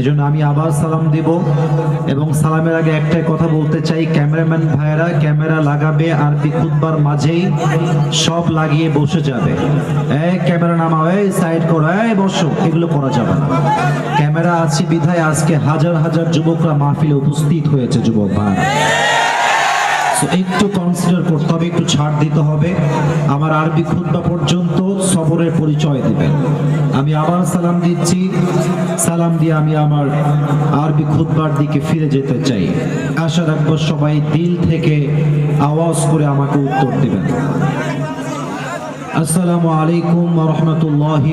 এজন্য আমি আবার সালাম দিব এবং সালামের আগে একটাই কথা বলতে চাই। ক্যামেরাম্যান ভাইয়েরা, ক্যামেরা লাগাবে আর বিদ্যুৎবার মাঝেই সব লাগিয়ে বসে যাবে। এই ক্যামেরা নামাও, এই সাইড করো, এই বসো, এগুলো করা যাবে না। ক্যামেরা আছে বিধায় আজকে হাজার হাজার যুবকরা মাহফিলে উপস্থিত হয়েছে, যুবক ভাই একটু কনসিডার করতে হবে, একটু ছাড় দিতে হবে। আমার আরবি খুতবা পর্যন্ত সবরের পরিচয় দিবেন। আমি আবার সালাম দিচ্ছি। সালাম দিয়ে আমি আমার আরবি খুতবার দিকে ফিরে যেতে চাই। আশা রাখব সবাই দিল থেকে আওয়াজ করে আমাকে উত্তর দেবেন। আসসালামু আলাইকুম রহমতুল্লাহি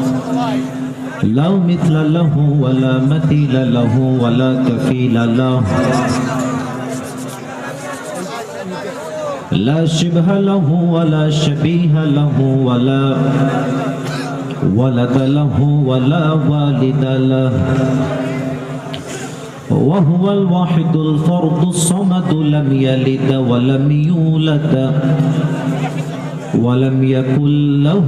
لا مثل له ولا مثيل له ولا كفيل له. لا شبه له ولا شبيه له ولا ولد له ولا والد له. وهو الواحد الفرد الصمد لم يلد ولم يولد ولم يكن له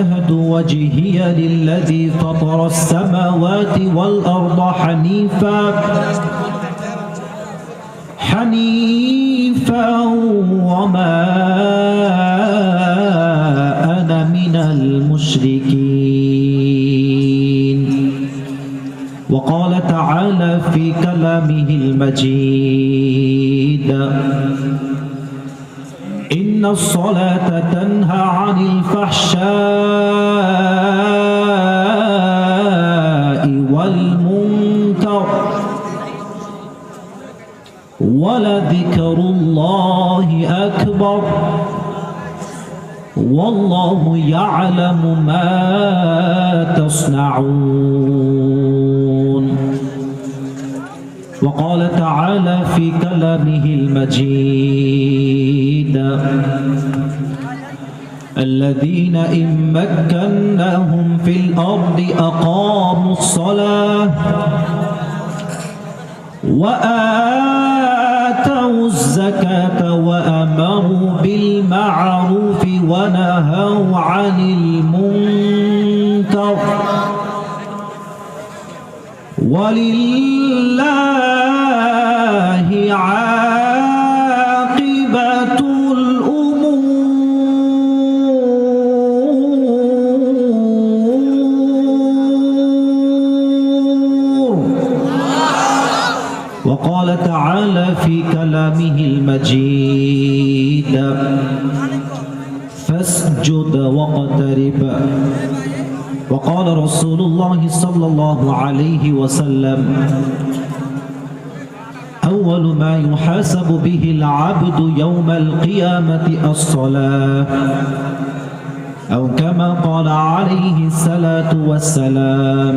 وجهت وجهي للذي فطر السماوات والأرض حنيفا. حنيفا وما أنا من المشركين. وقال تعالى في كلامه المجيد إن الصلاة تنهى عن الفحشاء والمنكر ولذكر الله أكبر والله يعلم ما تصنعون. وقال تعالى في كلامه المجيد الذين إن مكناهم في الأرض أقاموا الصلاة وآتوا الزكاة وأمروا بالمعروف ونهوا عن المنكر ولله المجيد. فاسجد واقترب. وقال رسول الله صلى الله عليه وسلم أول ما يحاسب به العبد يوم القيامة الصلاة أو كما قال عليه الصلاة والسلام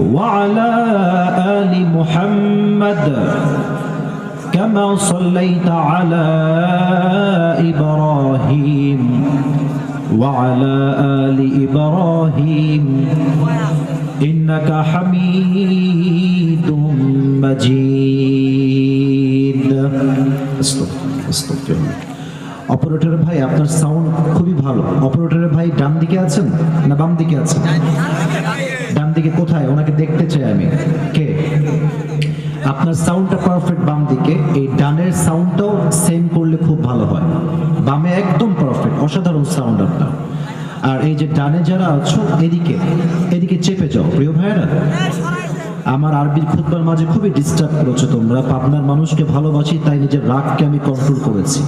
وعلى آل محمد كما صليت على إبراهيم وعلى آل إبراهيم إنك حميد مجيد استغفر استغفر অপারেটর ভাই আপনার সাউন্ড খুবই ভালো অপারেটরের ভাই ডান দিকে আছেন না বাম দিকে আছেন ডান দিকে কোথায়? ওনাকে দেখতে চাই আমি। কে? আপনার সাউন্ডটা পারফেক্ট বাম দিকে। এই ডানের সাউন্ডটাও সেম করলে খুব ভালো হয়। বামে একদম পারফেক্ট অসাধারণ সাউন্ড আপনার। আর এই যে ডানে যারা আছো, এদিকে এদিকে চেপে যাও। প্রিয় ভাইয়েরা, আমার আরবির খুতবার মাঝে খুবই ডিস্টার্ব করেছ তোমরা। পাবনার মানুষকে ভালোবাসি, তাই নিজের রাগকে আমি কন্ট্রোল করেছি।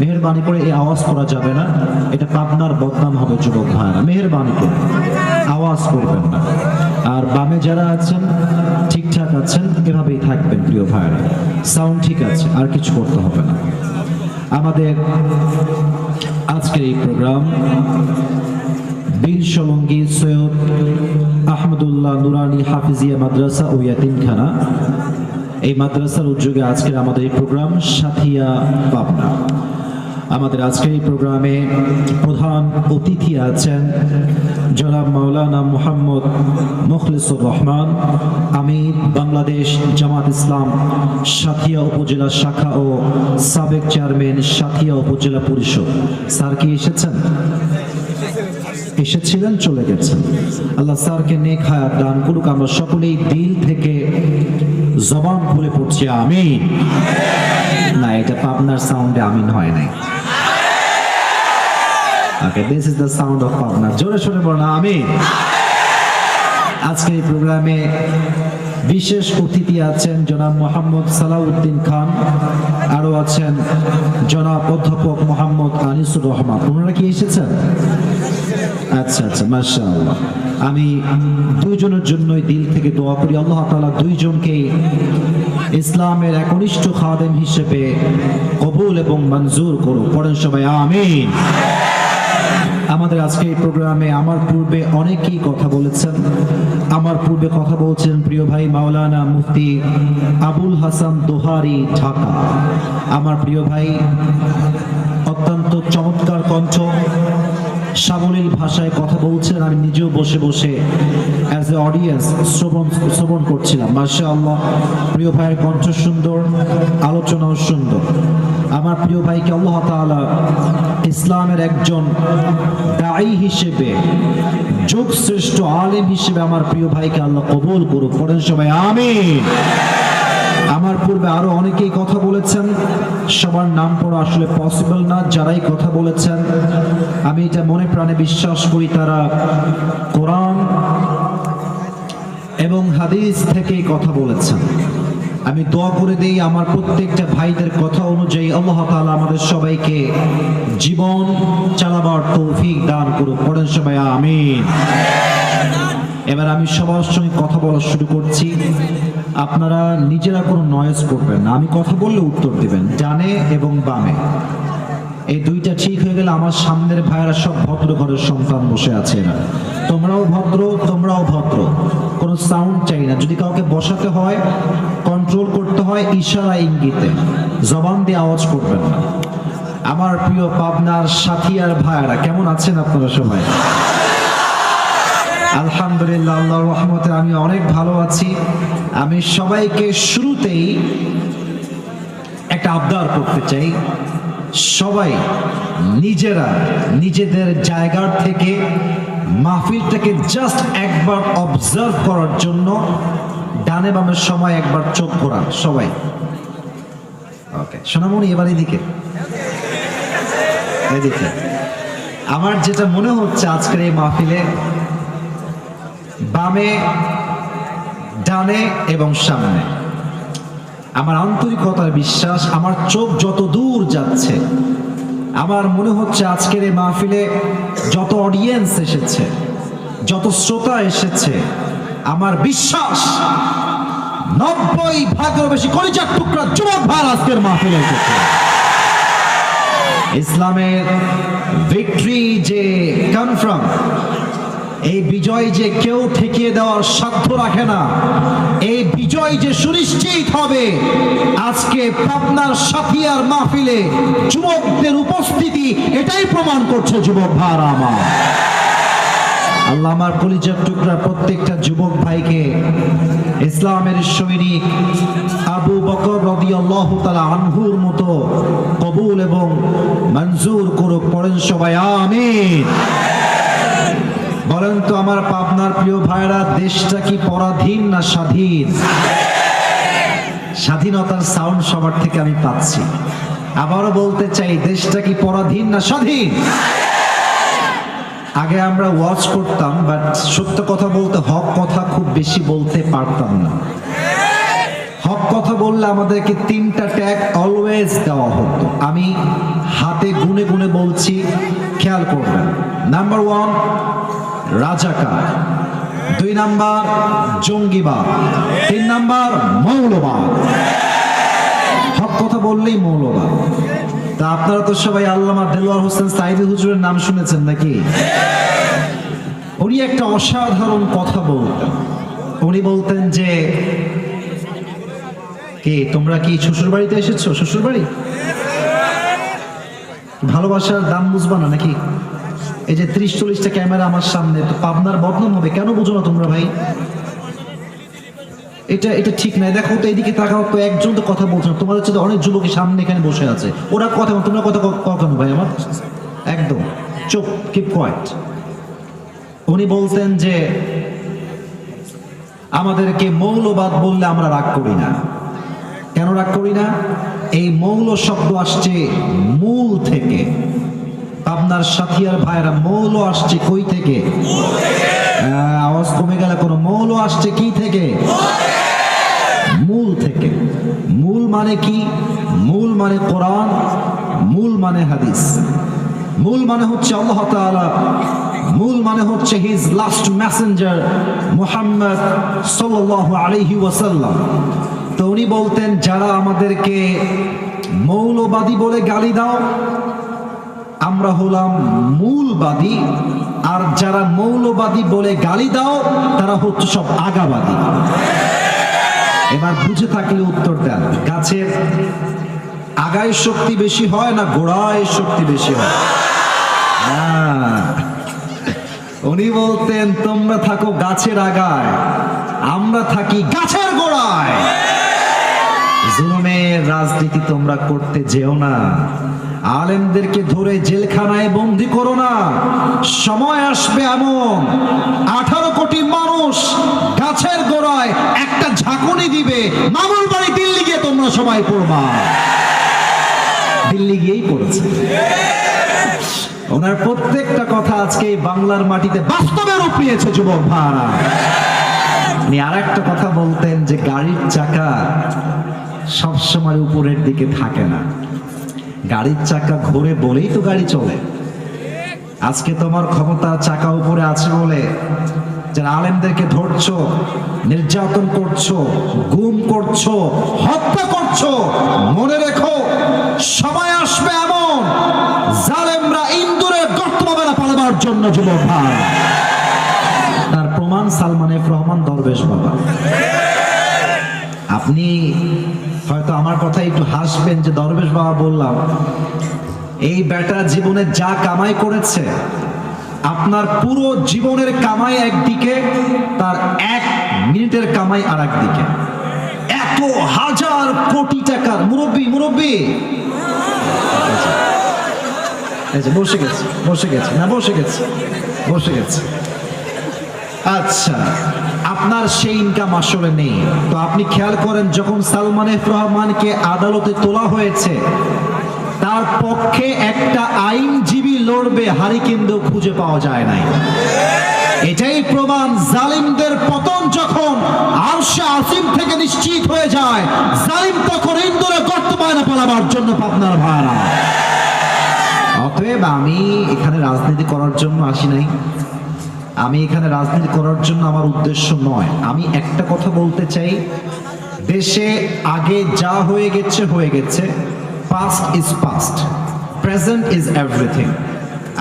মেহরবানি করে এই আওয়াজ করা যাবে না। এটা পাবনার বদনাম হবে, যুবক ভাইরা মেহরবানি করে। আওয়াজ করবেন না। আর বামে যারা আছেন, ঠিকঠাক আছেন, এভাবেই থাকবেন প্রিয় ভাইরা সাউন্ড ঠিক আছে, আর কিছু করতে হবে না। আমাদের আজকের এই প্রোগ্রাম বীর সলঙ্গী সৈয়দ আহমদুল্লাহ নুরানি হাফিজিয়া মাদ্রাসা ও ইয়াতিমখানা। এই মাদ্রাসার উদ্যোগে আজকের আমাদের এই প্রোগ্রাম সাথিয়া পাবনা। আমাদের আজকের এই প্রোগ্রামে প্রধান অতিথি আছেন জনাব মাওলানা মোহাম্মদ মুখলিসুর রহমান আমি বাংলাদেশ জামাত ইসলাম সাথিয়া উপজেলা শাখা ও সাবেক চেয়ারম্যান সাথিয়া উপজেলা পরিষদ। স্যার কি এসেছেন? এসেছিলেন, চলে গেছেন। আল্লাহ স্যারকে নেক হায়াত দান করুক, আমরা সকলেই দিল থেকে জবান খুলে পড়ছি, আমিন। না, এটা পাবনার সাউন্ডে আমিন হয় নাই। Okay this is the sound of Pabna জোরে সোরে বলো না, আমিন। আজকের এই প্রোগ্রামে বিশেষ অতিথি আছেন জনাব মোহাম্মদ সালাউদ্দিন খান আরও আছেন জনাব অধ্যাপক মোহাম্মদ আনিসুর রহমান। ওনারা কি এসেছেন? আচ্ছা আচ্ছা মাশাআল্লাহ। আমি দুইজনের জন্যই দিল থেকে দোয়া করি। আল্লাহ তাআলা দুইজনকে ইসলামের একনিষ্ঠ খাদেম হিসেবে কবুল এবং মঞ্জুর করুক। পড়েন সবাই, আমিন। আমাদের আজকে এই প্রোগ্রামে আমার পূর্বে অনেকেই কথা বলেছেন। আমার পূর্বে কথা বলছেন প্রিয় ভাই মাওলানা মুফতি আবুল হাসান দোহারি ঢাকা। আমার প্রিয় ভাই, অত্যন্ত চমৎকার কণ্ঠ। সাবলীল ভাষায় কথা বলছেন আমি নিজেও বসে বসে অ্যাজ এ অডিয়েন্স শ্রবণ শ্রবণ করছিলাম। মাসা আল্লাহ প্রিয় ভাইয়ের কণ্ঠ সুন্দর, আলোচনাও সুন্দর। আমার প্রিয় ভাইকে আল্লাহ তাআলা ইসলামের একজন দায়ী হিসেবে যুগ শ্রেষ্ঠ আলেম হিসেবে আমার প্রিয় ভাইকে আল্লাহ কবুল করুক। পড়েন সবাই, আমিন। আমার পূর্বে আরও অনেকেই কথা বলেছেন। সবার নাম পড়া আসলে পসিবল না, যারাই কথা বলেছেন। আমি এটা মনে প্রাণে বিশ্বাস করি, তারা কোরআন এবং হাদিস থেকেই কথা বলেছেন। আমি দোয়া করে দিই আমার প্রত্যেকটা ভাইদের কথা অনুযায়ী আল্লাহ তাআলা আমাদের সবাইকে জীবন চালাবার তৌফিক দান করুক। পড়েন সবাই, আমিন। এবার আমি সবার সঙ্গে কথা বলা শুরু করছি। আপনারা নিজেরা কোনো নয়েজ করবেন না। আমি কথা বললে উত্তর দিবেন, ডানে এবং বামে। এই দুইটা ঠিক হয়ে গেলে আমার সামনের ভাইয়েরা সব ভদ্র ঘরের সন্তান বসে আছে এরা। তোমরাও ভদ্র তোমরাও ভদ্র। কোনো সাউন্ড চাই না। যদি কাউকে বসাতে হয় কন্ট্রোল করতে হয়, ইশারা ইঙ্গিতে। জবান দিয়ে আওয়াজ করবেন না। আমার প্রিয় পাবনার সাথী আর ভাইয়েরা, কেমন আছেন আপনারা সবাই? আলহামদুলিল্লাহ, আল্লাহর রহমতে আমি অনেক ভালো আছি। আমি সবাইকে শুরুতেই একটা আবদার করতে চাই। সবাই নিজেরা নিজেদের জায়গার থেকে মাহফিলটাকে জাস্ট একবার অবজার্ভ করার জন্য ডানে বামের সময় একবার চোখ ঘোরান, সবাই। ওকে সোনামণি, এবার এদিকে। এদিকে। আমার যেটা মনে হচ্ছে আজকের এই মাহফিলে বামে, ডানে এবং সামনে। আমার আন্তরিকতার বিশ্বাস, আমার চোখ যত দূর যাচ্ছে, আমার মনে হচ্ছে আজকের এই মাহফিলে যত অডিয়েন্স এসেছে, যত শ্রোতা এসেছে, আমার বিশ্বাস নব্বই ভাগের বেশি কলিজার টুকরা যুবক ভার আজকের মাহফিলে এসেছে। ইসলামের ভিক্টরি যে কনফার্ম এই বিজয় যে কেউ ঠেকিয়ে দেওয়ার সাধ্য রাখে না। এই বিজয় যে সুনিশ্চিত হবে, আজকে পাবনার সাথিয়ার মাহফিলে যুবকদের উপস্থিতি এটাই প্রমাণ করছে যুবক ভার আমার। আল্লাহ আমার কলিজার টুকরা প্রত্যেকটা যুবক ভাইকে ইসলামের সৈনিক আবু বকর তাআলা আনহুর মতো কবুল এবং মঞ্জুর করুক, পড়েন সবাই, আমিন। বলেন তো আমার পাবনার প্রিয় ভাইরা, দেশটা কি পরাধীন না স্বাধীন? স্বাধীনতার সাউন্ড সবার থেকে আমি পাচ্ছি। আবারও বলতে চাই, দেশটা কি পরাধীন না স্বাধীন? আগে আমরা ওয়াচ করতাম বাট সত্য কথা বলতে হক কথা খুব বেশি বলতে পারতাম না। হক কথা বললে আমাদেরকে তিনটা ট্যাগ অলওয়েজ দেওয়া হতো। আমি হাতে গুনে গুনে বলছি, খেয়াল করবেন। নাম্বার ওয়ান রাজাকার। দুই নাম্বার জঙ্গিবাদ, তিন নাম্বার মৌলবাদ। হক কথা বললেই মৌলবাদ। তা আপনারা তো সবাই আল্লামা দেলোয়ার হোসেন সাইদি হুজুরের নাম শুনেছেন নাকি? উনি একটা অসাধারণ কথা বলতেন। উনি বলতেন যে, কে, তোমরা কি শ্বশুর বাড়িতে এসেছ? শ্বশুর বাড়ি ভালোবাসার দাম বুঝবা না নাকি? এই যে ত্রিশ চল্লিশটা ক্যামেরা আমার সামনে, তো পাবনার বদনাম হবে। কেন বুঝো না তোমরা ভাই? এটা এটা ঠিক নাই দেখো তো এদিকে তাকাও তো, একজন তো কথা বলছে না। তোমার হচ্ছে অনেক যুবকের সামনে এখানে বসে আছে। ওরা কথা তোমরা কথা ক- কখনো ভাই আমার। একদম। চোখ কিপ কোয়াইট উনি বলতেন যে, আমাদেরকে মৌলবাদ বললে আমরা রাগ করি না। কেন রাগ করি না? এই মৌল শব্দ আসছে মূল থেকে। পাবনার সাথিয়ার ভাইরা মৌল আসছে কই থেকে? আওয়াজ কমে গেলে কোনো মৌল আসছে কি থেকে? মূল থেকে। মূল মানে কি? মূল মানে কোরআন, মূল মানে হাদিস। মূল মানে হচ্ছে আল্লাহ তাআলা। মূল মানে হচ্ছে হিজ লাস্ট মেসেঞ্জার মুহাম্মদ সাল্লাল্লাহু আলাইহি ওয়াসাল্লাম। তো উনি বলতেন, যারা আমাদেরকে মৌলবাদী বলে গালি দাও আমরা হলাম মূলবাদী। আর যারা মৌলবাদী বলে গালি দাও, তারা হচ্ছে সব আগাবাদী। এবার বুঝে থাকলে উত্তর দেন, গাছের আগায় শক্তি বেশি হয় না গোড়ায় শক্তি বেশি হয়। উনি বলতেন, তোমরা থাকো গাছের আগায়, আমরা থাকি গাছের গোড়ায়। জুলুমের রাজনীতি তোমরা করতে যেও না। আলেমদেরকে ধরে জেলখানায় বন্দি করো না। সময় আসবে এমন। আঠারো কোটি মানুষ গাছের গোড়ায় একটা ঝাঁকুনি দিবে। মামুর বাড়ি দিল্লি গিয়ে তোমরা সবাই পড়বা। দিল্লি গিয়েই পড়েছে। ওনার প্রত্যেকটা কথা আজকে বাংলার মাটিতে বাস্তবে রূপ নিয়েছে যুবক ভাড়া উনি আর একটা কথা বলতেন যে গাড়ির চাকা সবসময় উপরের দিকে থাকে না। গাড়ির চাকা ঘুরে বলেই তো গাড়ি চলে। আজকে তোমার ক্ষমতা চাকা উপরে আছে বলে যারা আলেমদেরকে ধরছো, নির্যাতন করছ, গুম করছ, হত্যা করছ, মনে রেখো সময় আসবে এমন। জালেমরা ইন্দুরের গর্ত পাবে পালাবার জন্য, যুবক ভাই। তার প্রমাণ সালমান রহমান দরবেশ বাবা। আপনি হয়তো আমার কথা একটু হাসবেন যে দরবেশ বাবা বললাম, এই বেটা জীবনে যা কামাই করেছে, আপনার পুরো জীবনের কামাই একদিকে, তার এক মিনিটের কামাই আর একদিকে এত হাজার কোটি টাকার মুরব্বী মুরব্বী! বসে গেছে বসে গেছে, না বসে গেছে বসে গেছে। আচ্ছা। আপনার সেই ইনকাম আসলে নেই। তো আপনি খেয়াল করেন, যখন সালমান এফ রহমানকে আদালতে তোলা হয়েছে, তার পক্ষে একটা আইনজীবী লড়বে হারি কিন্তু খুঁজে পাওয়া যায় নাই। এটাই প্রমাণ, জালিমদের পতন যখন আরশে আসিম থেকে নিশ্চিত হয়ে যায়, জালিম তখন ইন্দুরে গর্ত পায়না পালাবার জন্য পাবনার ভাড়া। অতএব আমি এখানে রাজনীতি করার জন্য আসি নাই। আমি এখানে রাজনীতি করার জন্য আমার উদ্দেশ্য নয়। আমি একটা কথা বলতে চাই। দেশে আগে যা হয়ে গেছে হয়ে গেছে। Past is past present is everything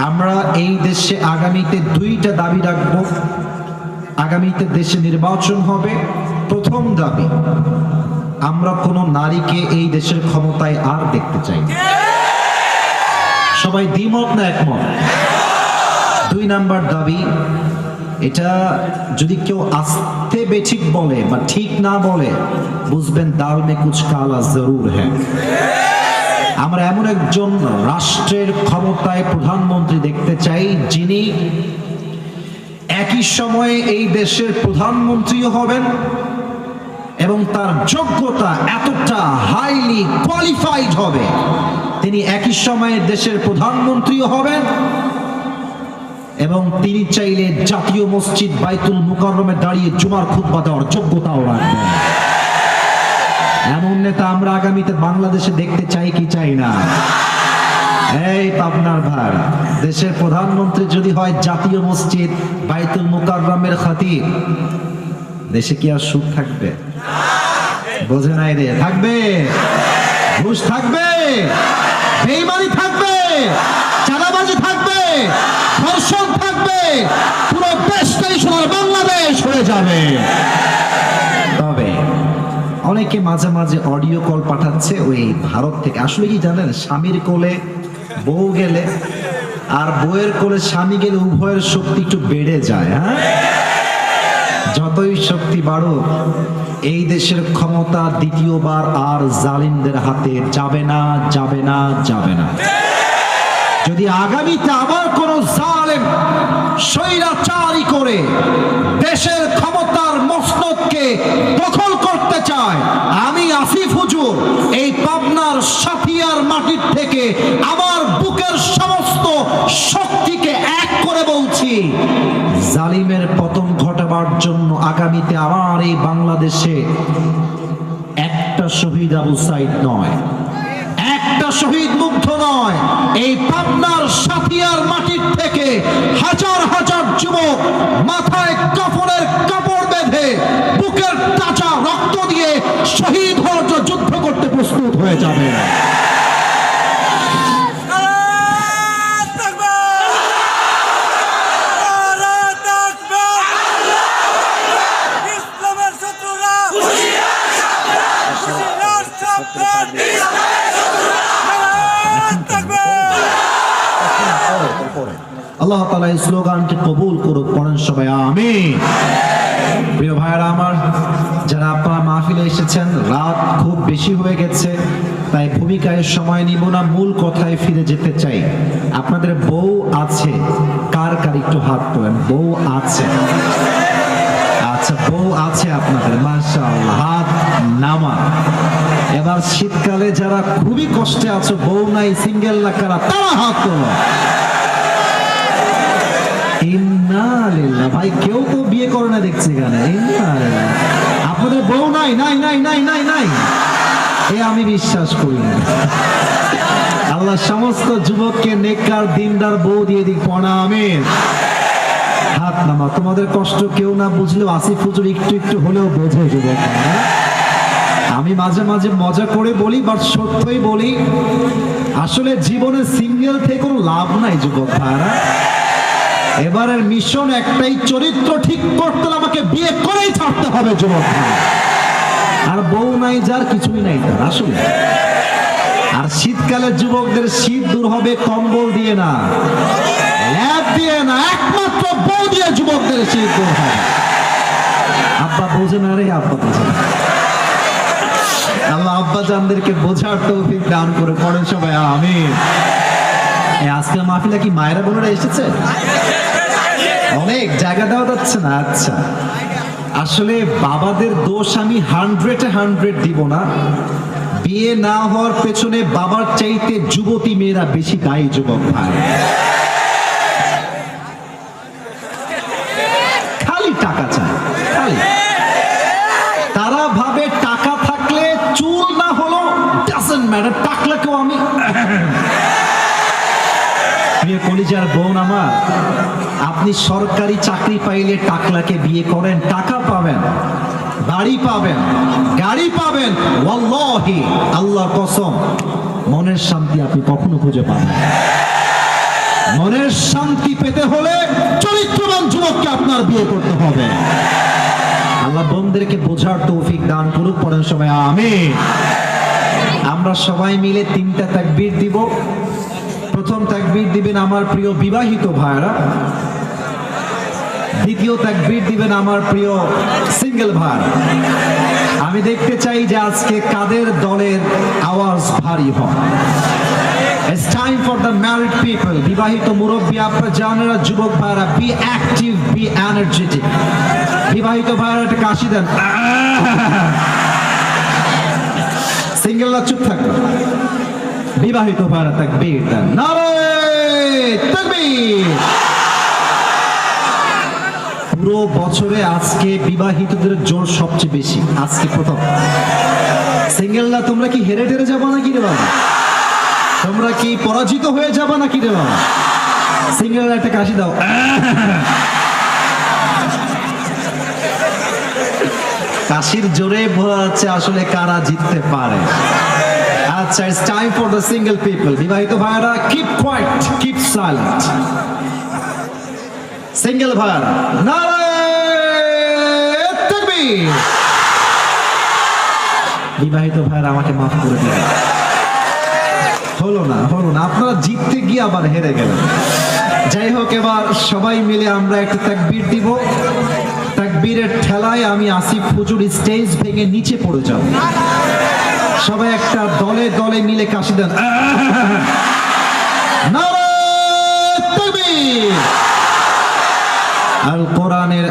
আমরা এই দেশে আগামীতে দুইটা দাবি রাখব। আগামীতে দেশে নির্বাচন হবে। প্রথম দাবি, আমরা কোনো নারীকে এই দেশের ক্ষমতায় আর দেখতে চাই সবাই দ্বিমত না একমত? দুই নাম্বার দাবি এটা যদি কেউ আস্তে বেঠিক বলে বা ঠিক না বলে, বুঝবেন দাল মে কুচ কালা জরুর হ্যাঁ। আমরা এমন একজন রাষ্ট্রের ক্ষমতায় প্রধানমন্ত্রী দেখতে চাই, যিনি একই সময়ে এই দেশের প্রধানমন্ত্রীও হবেন এবং তার যোগ্যতা এতটা হাইলি কোয়ালিফাইড হবে। তিনি একই সময়ে দেশের প্রধানমন্ত্রীও হবেন। এবং তিনি চাইলে জাতীয় মসজিদ বাইতুল মুকাররমে দাঁড়িয়ে জুমার খুতবা দেওয়ার যোগ্যতাও রাখবেন। এমন নেতা আমরা আগামীতে বাংলাদেশে দেখতে চাই কি চাই না? এই পাবনার ভার, দেশের প্রধানমন্ত্রী যদি হয় জাতীয় মসজিদ বাইতুল মুকাররমের খাতিব দেশে কি আর সুখ থাকবে? বোঝে নাই রে, থাকবে? ঘুষ থাকবে? বেইমানি থাকবে? চাঁদাবাজি থাকবে? পুরো দেশটাই সোনার বাংলাদেশ হয়ে যাবে। অনেকে মাঝে মাঝে অডিও কল পাঠাচ্ছে ওই ভারত থেকে। আসলে কি জানেন, স্বামীর কোলে বউ গেলে আর বউয়ের কোলে স্বামী গেলে উভয়ের শক্তি একটু বেড়ে যায় হ্যাঁ? যতই শক্তি বাড়ুক, এই দেশের ক্ষমতা দ্বিতীয়বার আর জালিমদের হাতে যাবে না যাবে না যাবে না। যদি আগামীতে আবার কোন জালেম স্বৈরাচারী করে দেশের ক্ষমতার মসনদকে দখল করতে চায়। আমি আসিফ হুজুর, এই পাবনার সাথিয়ার মাটির থেকে আমার বুকের সমস্ত শক্তিকে এক করে বলছি, জালিমের পতন ঘটাবার জন্য আগামীতে আবার এই বাংলাদেশে একটা আবু সাইদ নয়। একটা শহীদ মুগ্ধ নয় এই পাবনার সাথিয়ার মাটির থেকে হাজার হাজার যুবক মাথায় কাপড়ের কাপড় বেঁধে বুকের তাজা রক্ত দিয়ে শহীদ হওয়ার যুদ্ধ করতে প্রস্তুত হয়ে যাবে তাকবীর! নারায়ণ তাকবীর! ইসলামের শত্রুরা হুঁশিয়ার সাবধান! নারায়ণ তাকবীর! আল্লাহ তালা এই স্লোগানটি কবুল করুক পড়েন সবাই আমি প্রিয় ভাইরা আমার, যারা আপনারা মাহফিলে এসেছেন, রাত খুব বেশি হয়ে গেছে, তাই ভূমিকায় সময় নিব না, মূল কথায় ফিরে যেতে চাই। আপনাদের বউ আছে, কার কার একটু হাত তোলেন? বউ আছে। আচ্ছা বউ আছে আপনাদের, মাশাআল্লাহ, হাত নামা। এবার শীতকালে যারা খুবই কষ্টে আছো, বউ নাই, সিঙ্গেল না কারা, তারা হাত তোলো। ভাই, কেউ তো বিয়ে করে না দেখছি এখানে। আপনাদের বউ নাই নাই নাই নাই নাই নাই। এ আমি বিশ্বাস করি আল্লাহ সমস্ত যুবককে নেককার, দিনদার বউ দিয়ে দিক, পড়া, আমিন। হাত নামা তোমাদের কষ্ট কেউ না বুঝলেও আসিফ হুজুর একটু একটু হলেও বোঝে যুবক হ্যাঁ? আমি মাঝে মাঝে মজা করে বলি বাট সত্যই বলি, আসলে জীবনে সিঙ্গেল থেকে কোনো লাভ নাই যুবক ভাইরা। এবারের মিশন একটাই, চরিত্র ঠিক করতে আমাকে বিয়ে করেই ছাড়তে হবে, যুবক। আর বউ নাই, যার কিছুই নাই, তার আসলে। আর শীতকালে যুবকদের শীত দূর হবে, কম্বল দিয়ে না। ল্যাব দিয়ে না, একমাত্র বউ দিয়ে যুবকদের শীত দূর হবে। আব্বা বোঝে না রে, আব্বা বোঝে না। আল্লাহ আব্বা জানদেরকে বোঝার তৌফিক দান করে, পড়েন সবাই, আমিন। এই আজকের মাহফিলে কি মায়েরা বোনেরা এসেছে? অনেক জায়গা দেওয়া যাচ্ছে না আচ্ছা। আসলে বাবাদের দোষ আমি হান্ড্রেডে হান্ড্রেড দিব না। বিয়ে না হওয়ার পেছনে বাবার চাইতে যুবতী মেয়েরা বেশি দায়ী যুবক ভাই খালি টাকা চায় খালি তারা ভাবে টাকা থাকলে চুল না হলো ডাজেন্ট ম্যাটার টাকলাকেও আমি প্রিয় কলিজার বোন আমার, আপনি সরকারি চাকরি পাইলে টাকলাকে বিয়ে করেন, টাকা পাবেন, বাড়ি পাবেন, গাড়ি পাবেন। আল্লাহর কসম, মনের শান্তি আপনি কখনো খুঁজে পাবেন মনের শান্তি পেতে হলে চরিত্রবান যুবককে আপনার বিয়ে করতে হবে। আল্লাহ বোনদেরকে বোঝার তৌফিক দান করুক পরের সময় আমি আমরা সবাই মিলে তিনটা তাকবীর দিব। প্রথম তাকবীর দিবেন আমার প্রিয় বিবাহিত ভাইরা দ্বিতীয় তাকবীর দিবেন আমার প্রিয় সিঙ্গেল ভাই। আমি দেখতে চাই যে আজকে কাদের দলের আওয়াজ ভারী হয়। It's time for the married people, বিবাহিত মুরব্বী, আপনারা জানেরা যুবক ভাইরা বি অ্যাক্টিভ বি এনার্জেটিক বিবাহিত ভাইরা একটা কাশি দেন। সিঙ্গেলরা চুপ থাকবে। বিবাহিত ভাইরা তাকবীর তাকবীর! পুরো বছরে আজকে বিবাহিতদের জোর সবচেয়ে বেশি। আজকে প্রথম। সিঙ্গেলরা তোমরা কি হেরে টেরে যাব নাকি রে বাবা? তোমরা কি পরাজিত হয়ে যাবে নাকি রে বাবা? সিঙ্গেল একটা কাশি দাও। কাশির জোরে বোঝা যাচ্ছে আসলে কারা জিততে পারে। আচ্ছা it's time for the single people বিবাহিত ভাইরা keep quiet keep silent single ভাইরা নারে তাকবীর বিবাহিত ভাইরা আমাকে মাফ করে দিবেন হলো না হলো না, আপনারা জিততে গিয়ে আবার হেরে গেলেন। যাই হোক, এবার সবাই মিলে আমরা একটা তাকবীর দিব। তাকবীরের ঠেলায় আমি আসিফ হুজুর স্টেজ ভেঙে নিচে পড়ে যাব। সবাই একটা দলে দলে মিলে কাশি দেন। আল কোরআনের